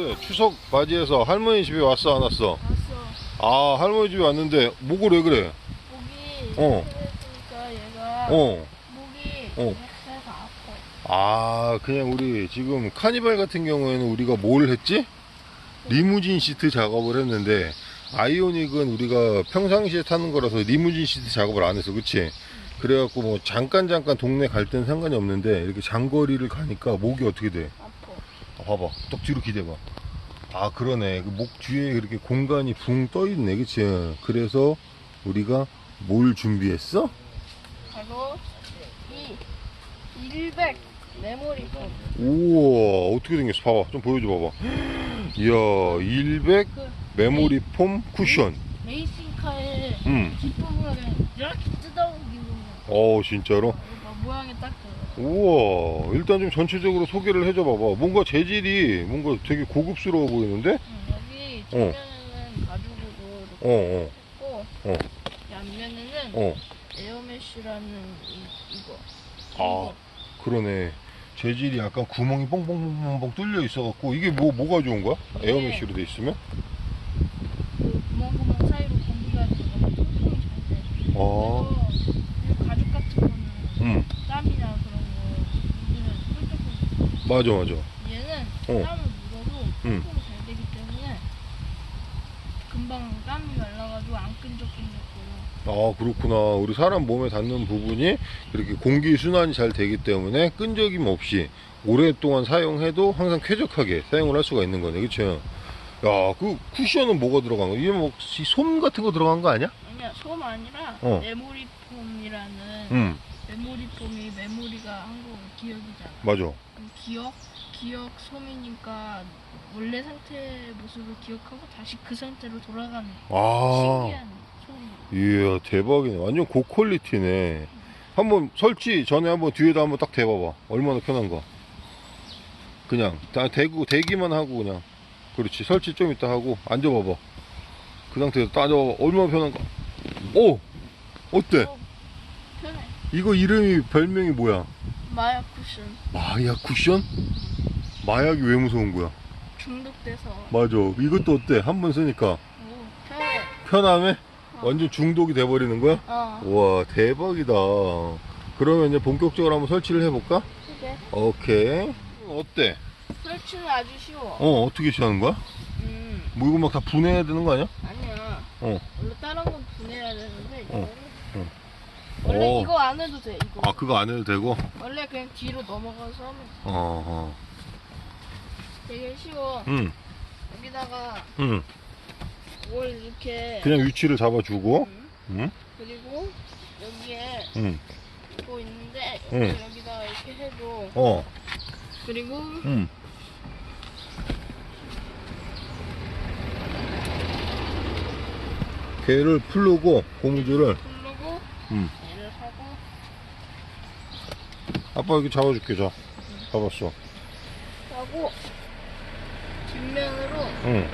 그래 추석 맞이해서 할머니 집에 왔어 안 왔어? 왔어. 아 할머니 집에 왔는데 목을 왜 그래? 목이 어. 얘가 어. 목이 어. 아파. 아 그냥 우리 지금 카니발 같은 경우에는 우리가 뭘 했지? 리무진 시트 작업을 했는데 아이오닉은 우리가 평상시에 타는 거라서 리무진 시트 작업을 안 했어 그치? 그래갖고 뭐 잠깐 잠깐 동네 갈땐 상관이 없는데 이렇게 장거리를 가니까 목이 어떻게 돼? 아파. 아, 봐봐 딱 뒤로 기대봐 아 그러네 그 목 뒤에 이렇게 공간이 붕 떠있네 그치? 그래서 우리가 뭘 준비했어? 바로 이 100 메모리 폼. 우와 어떻게 생겼어 봐봐 좀 보여줘 봐봐 이야 100그 메모리 폼 쿠션 레이싱카의 음. 뒷부분을 이렇게 뜯어오기로 어 진짜로 모양이 딱 들어. 우와 일단 좀 전체적으로 소개를 해줘 봐봐 뭔가 재질이 뭔가 되게 고급스러워 보이는데 응, 여기 어. 정면에는 가죽으로 이렇게 어어 했고 어. 이 앞면에는 어. 에어메쉬라는 이, 이거. 아 그러네 재질이 약간 구멍이 뻥뻥뻥뻥 뚫려 있어 갖고 이게 뭐 뭐가 좋은 거야? 네. 에어메쉬로 돼 있으면? 그 구멍구멍 사이로 공기가 너무 통풍이 잘 돼. 아, 그래서 이 가죽 같은 거는 음, 땀이나 그런 거 묻으면 꿀떡꿀떡. 맞아, 맞아. 얘는 어. 땀을 묻어도 음. 통풍이 잘 되기 때문에 금방 땀이 말라가지고 안 끈적끈적거려. 아, 그렇구나. 우리 사람 몸에 닿는 부분이 이렇게 공기 순환이 잘 되기 때문에 끈적임 없이 오랫동안 사용해도 항상 쾌적하게 사용을 할 수가 있는 거네, 그쵸? 야, 그 쿠션은 뭐가 들어간 거야? 이게 뭐, 이솜 같은 거 들어간 거 아니야? 아니야 솜 아니라 어. 메모리 폼이라는 응, 메모리 폼이 메모리가 한국 기억이잖아. 맞아. 그럼 기억 기억 솜이니까 원래 상태의 모습을 기억하고 다시 그 상태로 돌아가는 아, 신기한 솜. 이야, 대박이네. 완전 고퀄리티네. 한번 설치 전에 한번 뒤에다 한번 딱 대봐봐. 얼마나 편한가. 그냥, 다 대고, 대기만 하고 그냥. 그렇지. 설치 좀 이따 하고, 앉아봐봐. 그 상태에서 딱 앉아봐봐. 얼마나 편한가. 오! 어때? 어. 이거 이름이, 별명이 뭐야? 마약 쿠션 마약 쿠션? 마약이 왜 무서운 거야? 중독돼서. 맞아. 이것도 어때? 한 번 쓰니까. 오, 편해. 편함에? 어. 완전 중독이 돼버리는 거야? 어. 와 대박이다 그러면 이제 본격적으로 한번 설치를 해볼까? 그게 오케이 어때? 설치는 아주 쉬워. 어 어떻게 시하는 거야? 음 뭐 이거 막 다 분해해야 되는 거 아니야? 아니야. 어. 원래 다른 건 분해해야 되는데 어. 이거는 어. 원래 어. 이거 안 해도 돼. 이거. 아 그거 안 해도 되고? 원래 그냥 뒤로 넘어가서 하면 돼. 어허 되게 쉬워. 응 여기다가 응. 뭘 이렇게 그냥 위치를 잡아주고 음, 응? 그리고 여기에 응. 이거 있는데 응. 여기, 여기다가 이렇게 해도 어. 그리고 응. 걔를 풀르고 고무줄을 누르고 응. 얘를 하고 아빠 여기 잡아줄게 자 잡았어 하고 뒷면으로 응.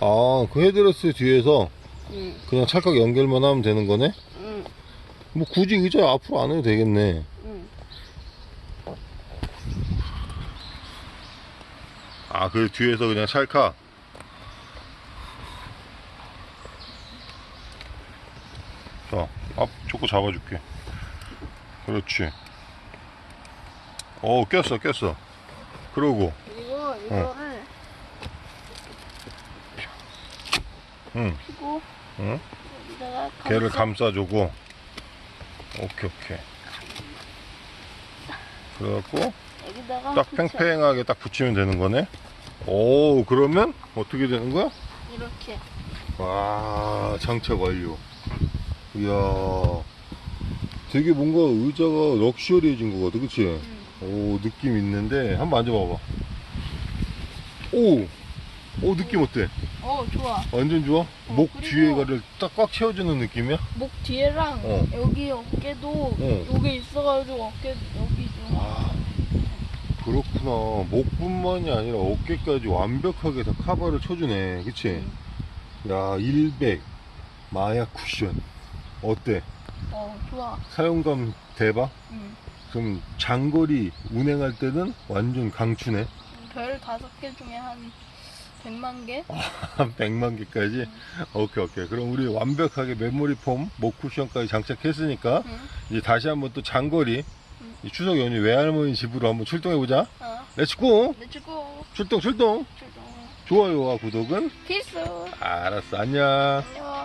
아, 그 헤드레스 뒤에서 응, 그냥 찰칵 연결만 하면 되는 거네? 응, 뭐 굳이 의자 앞으로 안 해도 되겠네. 응. 아, 그 뒤에서 그냥 찰칵? 자, 앞 조금 잡아줄게. 그렇지. 어, 꼈어, 꼈어. 그러고, 그리고 이거를 응, 피고 응. 여기다가 걔를 감싸- 감싸주고. 오케이, 오케이. 그래갖고, 여기다가 딱 붙여. 팽팽하게 딱 붙이면 되는 거네. 오, 그러면 어떻게 되는 거야? 이렇게 와, 장착 완료. 이야, 되게 뭔가 의자가 럭셔리해진 것 같아, 그치? 응. 오, 느낌 있는데, 한번 앉아봐봐. 오! 오, 느낌 어때? 어 좋아 완전 좋아? 목 그리고- 뒤에가를 딱 꽉 채워주는 느낌이야? 목 뒤에랑 어. 여기 어깨도 어. 여기 있어가지고 어깨 여기 좀 아, 그렇구나. 목뿐만이 아니라 어깨까지 완벽하게 다 커버를 쳐주네. 그치? 응. 야, 100 마약 쿠션. 어때? 어 좋아 사용감 대박? 응. 그럼 장거리 운행할 때는 완전 강추네. 별 다섯 개 중에 한 100만 개? 한 100만 개까지? 오케이, 오케이. 그럼 우리 완벽하게 메모리 폼, 목 쿠션까지 장착했으니까, 응. 이제 다시 한번 또 장거리, 이 추석 연휴 외할머니 집으로 한번 출동해보자. 어. 렛츠고! 렛츠고. 출동, 출동! 출동. 좋아요와 구독은? 필수. 알았어, 안녕. 안녕.